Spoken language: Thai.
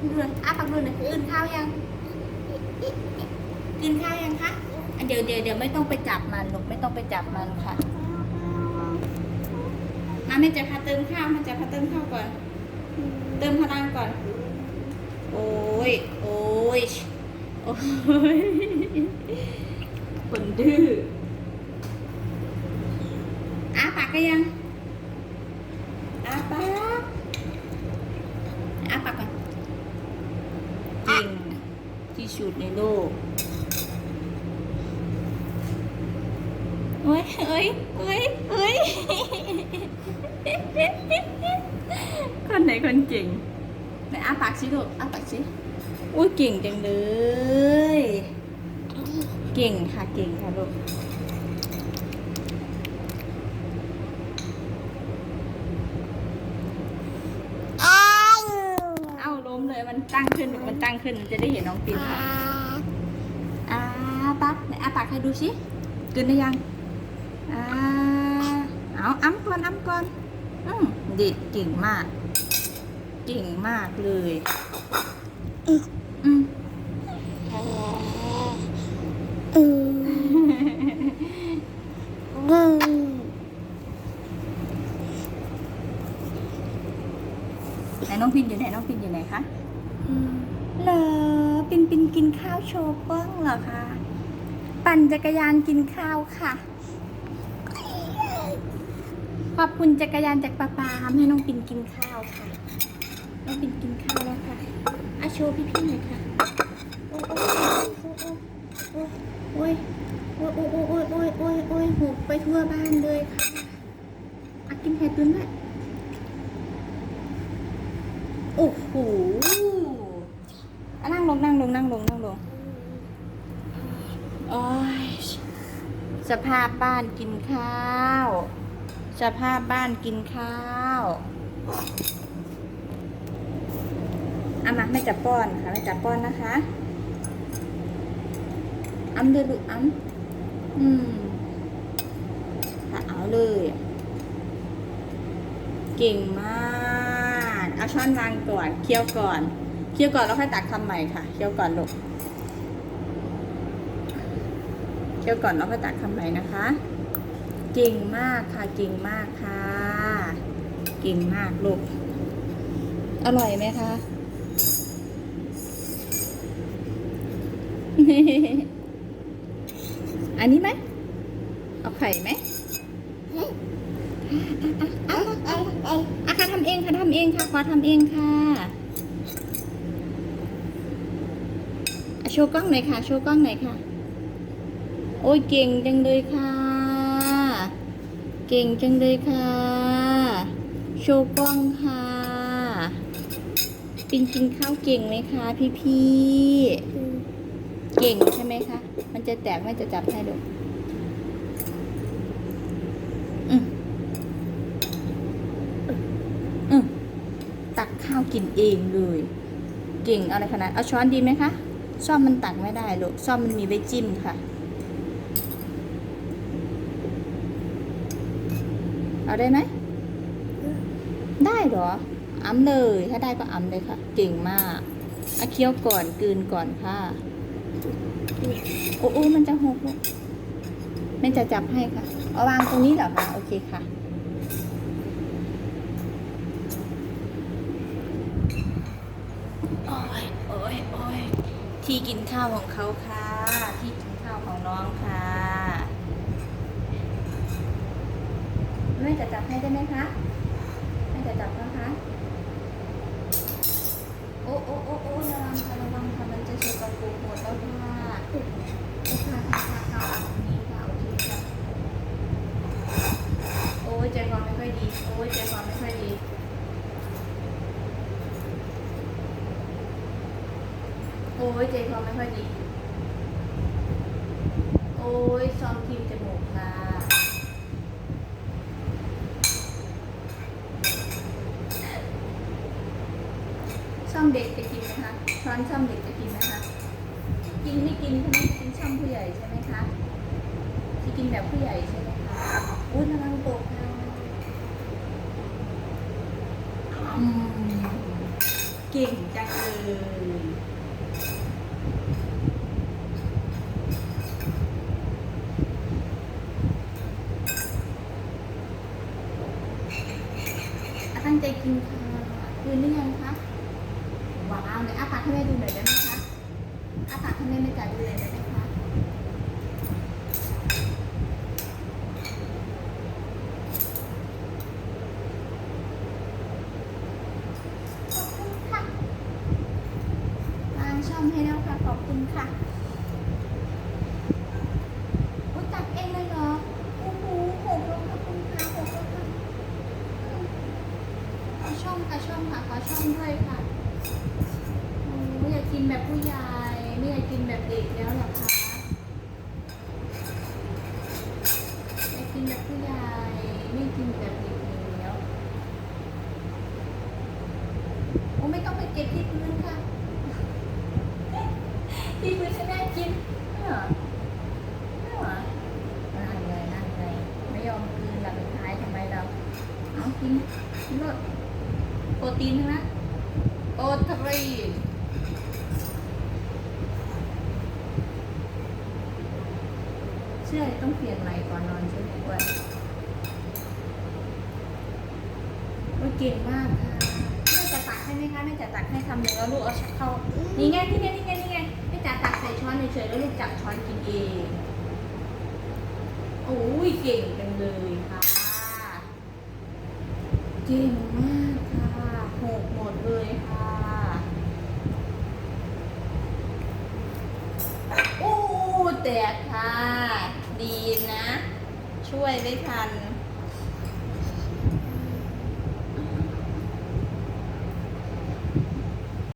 ดูหน่อยอ้าปากดูหน่อยกินข้าวยัง กินข้าวยังคะอะเดี๋ยวเดี๋ยวเดี๋ยวไม่ต้องไปจับมันลูกไม่ต้องไปจับมันค่ะมาแม่จะพาเติมข้าวแม่จะพาเติมข้าวก่อน เติมพลังก่อน โอ้ย โอ้ย โอ้ยคนดื้ออ้าปากก็ยังอ้าปากอ้าปากก่อนเก่ง ที่สุดในโลกเอ้ยเอ้ยเอ้ยเอ้ยคนไหนคนเก่งไหนอาปากสิลูกอาปากสิอุ้ยเก่งจังเลย เก่งค่ะ เก่งค่ะลูก อ้าว เอ้าล้มเลยมัน ตั้งขึ้นมันตั้งขึ้นมันจะได้เห็นน้องปินค่ะอ้าปากไหนอ้าปากให้ดูสิกินได้ยังอ้าเอาอ้ำก่อนอ้ำก่อนอืมเด็กเก่งมาก เก่งมากเลยอืมอืมอืมไหนน้องปินอยู่ไหนน้องปินอยู่ไหนคะ เหรอปินปินกินข้าวโชว์เปิ้งเหรอคะ ปั่นจักรยานกินข้าวค่ะ ขอบคุณจักรยานจากป้าปาทำให้น้องปินกินข้าวค่ะ น้องปินกินข้าวแล้วค่ะอาโชว์พี่ๆหน่อยค่ะ โอ้โอ้ยโอ้โอ้โอ้ยโอ้ยโอ้ยโอ้ยโอ้ยหกไปทั่วบ้านเลยค่ะอากินไข่ตุ้นด้วยโอ้โห ลงนั่งลงนั่งลงนั่งลงโอ้ยสภาพบ้านกินข้าว สภาพบ้านกินข้าวเอามาไม่จับป้อนค่ะไม่จับป้อนนะคะอ้ำเดือลูกอ้ำอืมค่ะเอาเลย เก่งมาก เอาช้อนวางก่อน เคี่ยวก่อน เคี่ยวก่อนแล้วค่อยตักคำใหม่ค่ะ เคี่ยวก่อนลูก เคี่ยวก่อนแล้วค่อยตักคำใหม่นะคะเก่งมากค่ะเก่งมากค่ะเก่งมากลูก อร่อยไหมคะอันนี้ไหมเอาไข่ไหมเอ้ยเอ้ยเอ้ยอะค่ะทำเองค่ะทำเองค่ะขอทำเองค่ะอะ โชว์กล้องหน่อยค่ะ โชว์กล้องหน่อยค่ะ โอ้ยเก่งจังเลยค่ะ เก่งจังเลยค่ะ โชว์กล้องค่ะปินกินข้าวเก่งไหมคะพี่พี่ๆเก่งใช่ไหมคะ มันจะแตกไม่จะจับให้ดูอืมอืมตักข้าวกินเองเลย เก่งอะไรขนาด เอาช้อนดีไหมคะ ซ่อมมันตักไม่ได้ลูกซ่อมมันมีไว้จิ้มค่ะ เอาได้ไหม ได้เหรออ้ำเลย ถ้าได้ก็อ้ำเลยค่ะ เก่งมากเอาเคี้ยวก่อนกืนก่อนค่ะ โอ้โอ้มันจะหกแม่จะจับให้ค่ะ เอาวางตรงนี้เหรอคะ โอเคค่ะ โอ้ยโอ้ยโอ้ย ที่กินข้าวของเขาค่ะ ที่กินข้าวของน้องค่ะแม่จะจับให้ได้ไหมคะแม่จะจับนะคะโอ้โอ้โอ้โอ้ระวังค่ะระวังค่ะมันจะเช็ดกระปุกหมดแล้วค่ะค่ะค่ะค่ะนี้ค่ะโอเคค่ะโอ้ยใจคอไม่ค่อยดี โอ้ยใจคอไม่ค่อยดี โอ้ยใจคอไม่ค่อยดี โอ้ยซอมทิมจมูกค่ะซ่อมเด็กจะกินไหมคะช้อนซ่อมเด็กจะกินไหมคะ กินไม่กินใช่ไหมกินช่อมผู้ใหญ่ใช่ไหมคะจะกินแบบผู้ใหญ่ใช่ไหมคะอุ้ยระวังตกค่ะอืมเก่งจังเลย อะตั้ง ใจกินค่ะคืนหรือยังคะว้าวเนี่ยอาปากให้แม่ดูหน่อยได้ไหมคะอาปากให้แม่ไม่จ่ายดูเลยได้ไหมคะขอบคุณค่ะวางช่องให้แล้วค่ะขอบคุณค่ะอุ๊ยตักเองเลยเหรอโอ้โหหกแล้วค่ะคุณค่ะหกแล้วค่ะ ขอ ช่องค่ะช่องค่ะขอช่องด้วยค่ะโอ้อยากกินแบบผู้ใหญ่ไม่อยากกินแบบเด็กแล้วหรอคะอยากกินแบบผู้ใหญ่ไม่กินแบบเด็กแล้วโอ้ไม่ต้องไปเก็บที่พื้นค่ะที่พื้นให้แม่กินไม่เหรอไม่หรอนั่งเลยนั่งเลยไม่ยอมคืนเราไปท้ายทำไมเราเอากินกินหมด โปรตีนทั้งนะโปรตีนเชื่อต้องเปลี่ยนใหม่ก่อนนอนใช่ไหมกวนว่าเก่งมากค่ะแม่จะตักให้ไหมคะแม่จะตักให้คำหนึ่งแล้วลูกเอาเข้านี่ไงนี่ไงนี่ไงนี่ไงแม่จะตักใส่ช้อนเฉยๆแล้วลูกจับช้อนกินเองโอ้ยเก่งจังเลยค่ะ เก่งมาก กหมดเลยค่ะ อู้แตกค่ะ ดีนะ ช่วยได้ทัน